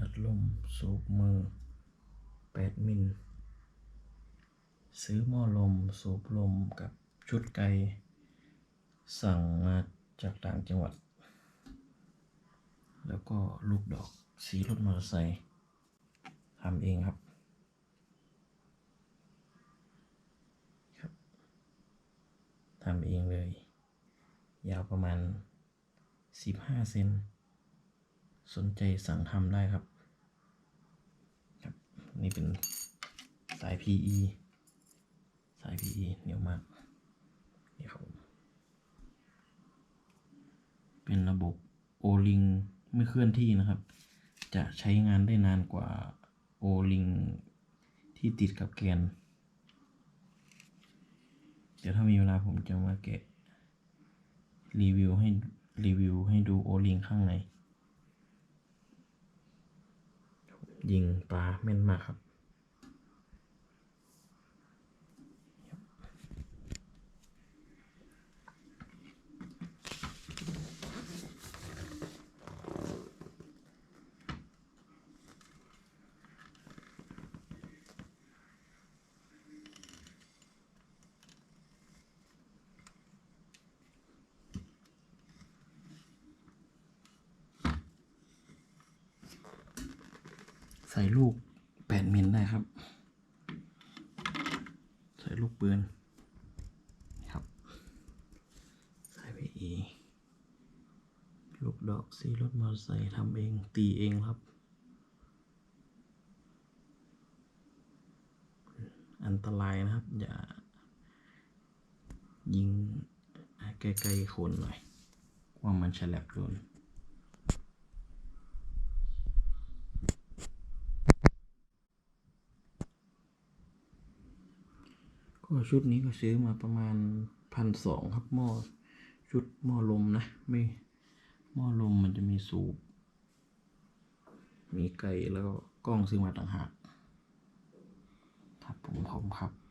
อัดลม สูบมือแปดมิล ซื้อหม้อลม สูบลมกับชุดไกสั่งมาจากต่างจังหวัด แล้วก็ลูกดอกสีรถมอเตอร์ไซค์ทำเองครับครับทำเองเลย ยาวประมาณ 15 เซน สนใจสั่งทำได้ครับครับ นี่เป็นสาย PE สาย PE เหนียวมากนี่ครับเป็นระบบโอลิงไม่เคลื่อนที่นะครับ จะใช้งานได้นานกว่าโอลิงที่ติดกับแกน เดี๋ยวถ้ามีเวลาผมจะมาแกะรีวิวให้รีวิวให้ดูโอลิงข้างใน ยิงปลาแม่นมากครับ ใส่ลูกแปดมิลได้ครับ ใส่ลูกปืนครับ ใส่ไปอีลูกดอกสีรถมอเตอร์ไซค์ทำเองตีเองครับ อันตรายนะครับ อย่า ยิงใกล้ๆคนหน่อยว่ามันฉลับโดน ก็ชุดนี้ก็ซื้อมาประมาณพันสองครับหม้อชุดหม้อลมนะไม่หม้อลมมันจะมีสูบ มีไก่แล้วก็กล้องซื้อมาต่างหากครับผมขอบคุณครับ